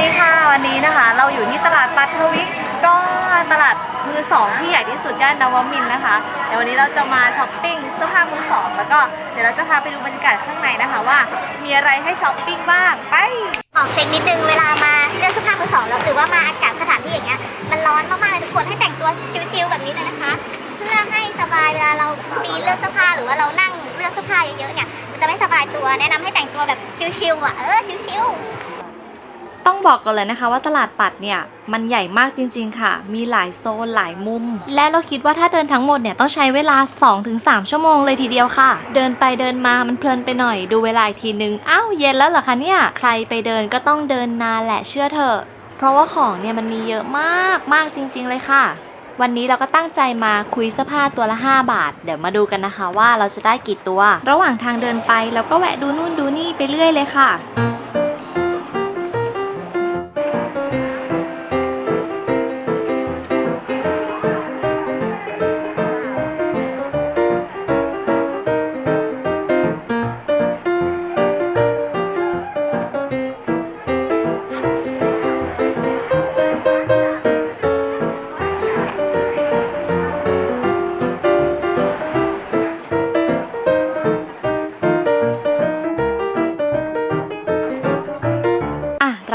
ดีค่ะวันนี้นะคะ เราอยู่ที่ตลาดปัทวิกก็ตลาดมือสองที่ใหญ่ที่สุดย่านนวมินทร์นะคะเดี๋ยววันนี้เราจะมาช้อปปิ้งเสื้อผ้ามือสองแล้วก็เดี๋ยวเราจะพาไปดูบรรยากาศข้างในนะคะว่า มีอะไรให้ช้อปปิ้งบ้างไปบอกเทรนด์นิดนึงเวลามาเลือกเสื้อผ้ามือสองแล้วหรือว่ามาอากาศสถานที่อย่างเงี้ยมันร้อนมากๆเลยทุกคนให้แต่งตัวชิลๆแบบนี้เลยนะคะ เพื่อให้สบายเวลาเราปีนเลือกเสื้อผ้าหรือว่าเรานั่งเลือกเสื้อผ้าเยอะๆเนี่ยมันจะไม่สบายตัวแนะนำให้แต่งตัวแบบชิลๆอะเออชิลๆ ต้องบอกก่อนเลยนะคะว่าตลาดปัดเนี่ยมันใหญ่มากจริง ๆ ค่ะ มีหลายโซนหลายมุม และเราคิดว่าถ้าเดินทั้งหมดเนี่ยต้องใช้เวลา 2-3 ชั่วโมงเลยทีเดียวค่ะ เดินไปเดินมามันเพลินไปหน่อยดูเวลาอีกทีนึงอ้าวเย็นแล้วเหรอคะเนี่ยใครไปเดินก็ต้องเดินนานแหละเชื่อเถอะเพราะว่าของเนี่ยมันมีเยอะมากมากจริง ๆ เลยค่ะ วันนี้เราก็ตั้งใจมาคุยเสื้อผ้าตัวละ 5 บาท เดี๋ยวมาดูกันนะคะว่าเราจะได้กี่ตัว ระหว่างทางเดินไปเราก็แวะดูนู่นดูนี่ไปเรื่อยเลยค่ะ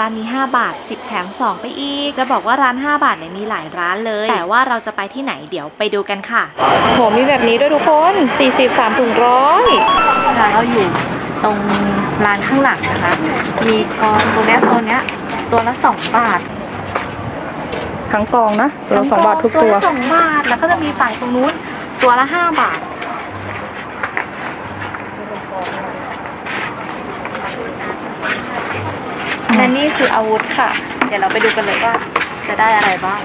ร้านนี้ 5 บาท 10 แถม 2 ไปอีก จะบอกว่าร้าน 5 บาทเนี่ยมีหลายร้านเลย แต่ว่าเราจะไปที่ไหนเดี๋ยวไปดูกันค่ะ โหมีแบบนี้ด้วยทุกคน43ถุงร้อยร้านเราอยู่ตรงร้านข้างหลังนะคะ มีกองตรงเนี้ยโซนเนี้ย ตัวละสองบาททั้งกองนะตัวละสองบาททุกตัวตัวละสองบาทแล้วก็จะมีฝ่ายตรงนู้นตัวละห้าบาท และนี่คืออาวุธค่ะ เดี๋ยวเราไปดูกันเลยว่าจะได้อะไรบ้าง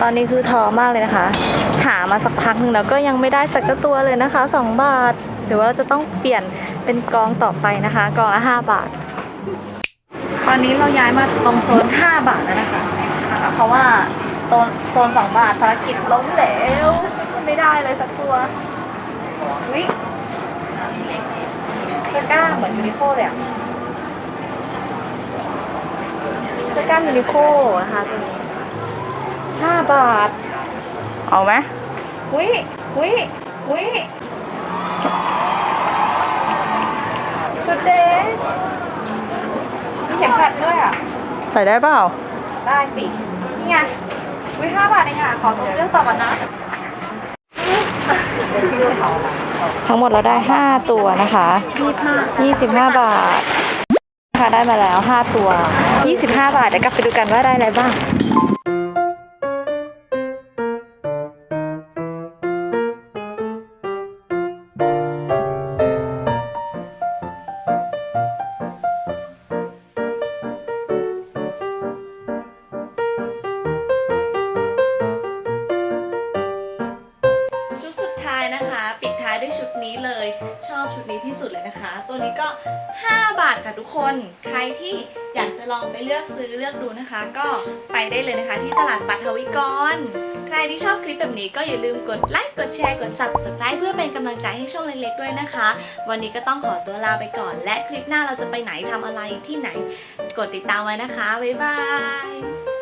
ตอนนี้คือท้อมากเลยนะคะ หามาสักพักหนึ่งแล้วก็ยังไม่ได้สักตัวเลยนะคะ 2 บาทหรือว่าเราจะต้องเปลี่ยนเป็นกองต่อไปนะคะ กองละ 5 บาท ตอนนี้เราย้ายมาตรงโซน 5 บาทแล้วนะคะ เพราะว่าตรงโซน2บาทภารกิจล้มเหลวไม่ได้เลยสักตัววิเสื้อกล้ามเหมือนยูนิโคเลยอะเสื้อกล้ามยูนิโคนะคะตัวนี้ห้าบาท เอาไหมวิวิวิชุดเดทมีเข็มขัดด้วยอะ ใส่ได้เปล่า ได้สินี่ไงวิห้าบาทเองค่ะขอตัวเรื่องต่อก่อนนะทั้งหมดเราได้ 5 ตัวนะคะ 25 บาทค่ะได้มาแล้ว 5 ตัว 25 บาทเดี๋ยวกลับไปดูกันว่าได้อะไรบ้าง ปิดท้ายด้วยชุดนี้เลย ชอบชุดนี้ที่สุดเลยนะคะ ตัวนี้ก็ 5 บาทค่ะทุกคน ใครที่อยากจะลองไปเลือกซื้อเลือกดูนะคะ ก็ไปได้เลยนะคะ ที่ตลาดปัทวิกร ใครที่ชอบคลิปแบบนี้ก็อย่าลืมกดไลค์กดแชร์กด subscribe เพื่อเป็นกำลังใจให้ช่องเล็กๆด้วยนะคะ วันนี้ก็ต้องขอตัวลาไปก่อน และคลิปหน้าเราจะไปไหนทำอะไรที่ไหน กดติดตามไว้นะคะบ๊ายบาย